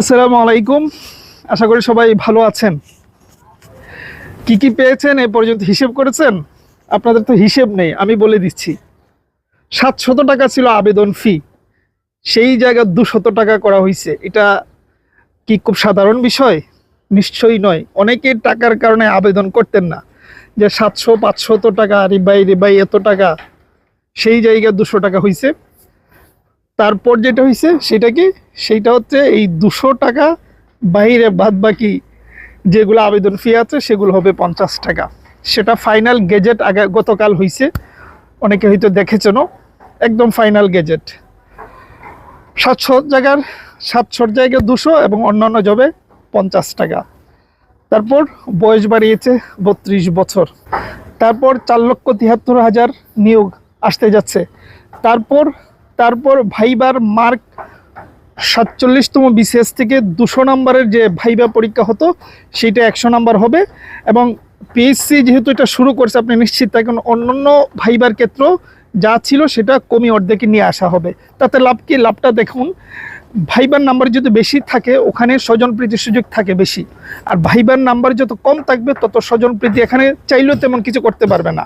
আসসালামু আলাইকুম। আশা করি সবাই ভালো আছেন। কি কি পেয়েছেন এ পর্যন্ত হিসেব করেছেন? আপনাদের তো হিসেব নেই, আমি বলে দিচ্ছি। সাতশত টাকা ছিল আবেদন ফি সেই জায়গায় দুশত টাকা করা হয়েছে এটা কি খুব সাধারণ বিষয়? নিশ্চয়ই নয়। অনেকে টাকার কারণে আবেদন করতেন না। যে সাতশো, পাঁচশত টাকা, রিবাই রিবাই এত টাকা, সেই জায়গায় দুশো টাকা হয়েছে তারপর যেটা হয়েছে সেটা কি? সেইটা হচ্ছে এই দুশো টাকা বাইরে বাদ বাকি যেগুলো আবেদন ফি আছে, সেগুলো হবে পঞ্চাশ টাকা। সেটা ফাইনাল গেজেট আগে গতকাল হয়েছে অনেকে হয়তো দেখেছেনও। একদম ফাইনাল গেজেট সাতশো জায়গার সাতশোর জায়গায় দুশো এবং অন্যান্য জবে পঞ্চাশ টাকা। তারপর বয়স বাড়িয়েছে বত্রিশ বছর। তারপর চার লক্ষ তিয়াত্তর হাজার নিয়োগ আসতে যাচ্ছে। তারপর তারপর ভাইবার মার্ক সাতচল্লিশতম বিসিএস থেকে দুশো নম্বরের যে ভাইবা পরীক্ষা হতো, সেটা একশো নম্বর হবে। এবং পিএসসি যেহেতু এটা শুরু করছে, আপনি নিশ্চিত থাকুন, অন্যান্য ভাইবার ক্ষেত্র যা ছিল সেটা কমই অর্ধেকে নিয়ে আসা হবে। তাতে লাভ কি? লাভটা দেখুন, ভাইবার নাম্বার যদি বেশি থাকে, ওখানে স্বজন প্রীতির সুযোগ থাকে বেশি। আর ভাইবার নাম্বার যত কম থাকবে, তত স্বজন প্রীতি এখানে চাইলেও তেমন কিছু করতে পারবে না।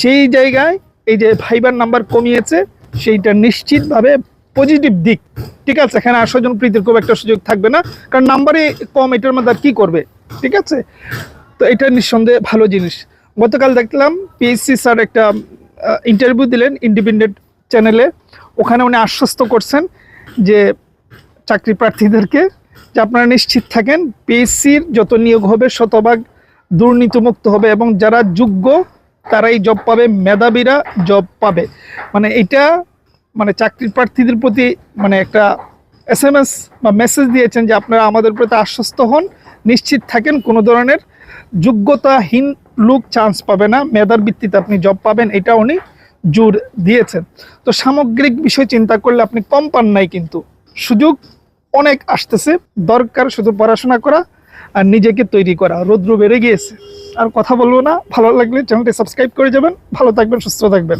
সেই জায়গায় এই যে ভাইবার নাম্বার কমিয়েছে সেইটা নিশ্চিতভাবে পজিটিভ দিক। ঠিক আছে, এখানে আর স্বজন প্রীতির খুব একটা সুযোগ থাকবে না, কারণ নাম্বারে কম, এটার মধ্যে আর কী করবে? ঠিক আছে? তো এটা নিঃসন্দেহে ভালো জিনিস। গতকাল দেখলাম পিএসসি স্যার একটা ইন্টারভিউ দিলেন ইন্ডিপেন্ডেন্ট চ্যানেলে ওখানে উনি আশ্বস্ত করছেন যে চাকরি প্রার্থীদেরকে, যে আপনারা নিশ্চিত থাকেন পিএসসির যত নিয়োগ হবে, শতভাগ দুর্নীতিমুক্ত হবে এবং যারা যোগ্য তারাই জব পাবে, মেধাবীরা জব পাবে। মানে এটা মানে চাকরির প্রার্থীদের প্রতি মানে একটা এস এম এস বা মেসেজ দিয়েছেন যে আপনারা আমাদের প্রতি আশ্বস্ত হন, নিশ্চিত থাকেন, কোনো ধরনের যোগ্যতাহীন লোক চান্স পাবে না, মেধার ভিত্তিতে আপনি জব পাবেন, এটা উনি জোর দিয়েছেন। তো সামগ্রিক বিষয় চিন্তা করলে আপনি কম পান নাই কিন্তু। সুযোগ অনেক আসতেছে, দরকার শুধু পড়াশোনা করা আর নিজেকে তৈরি করা। রৌদ্র বেড়ে গিয়েছে। আর কথা বলব না। ভালো লাগলে চ্যানেলটি সাবস্ক্রাইব করে যাবেন। ভালো থাকবেন, সুস্থ থাকবেন।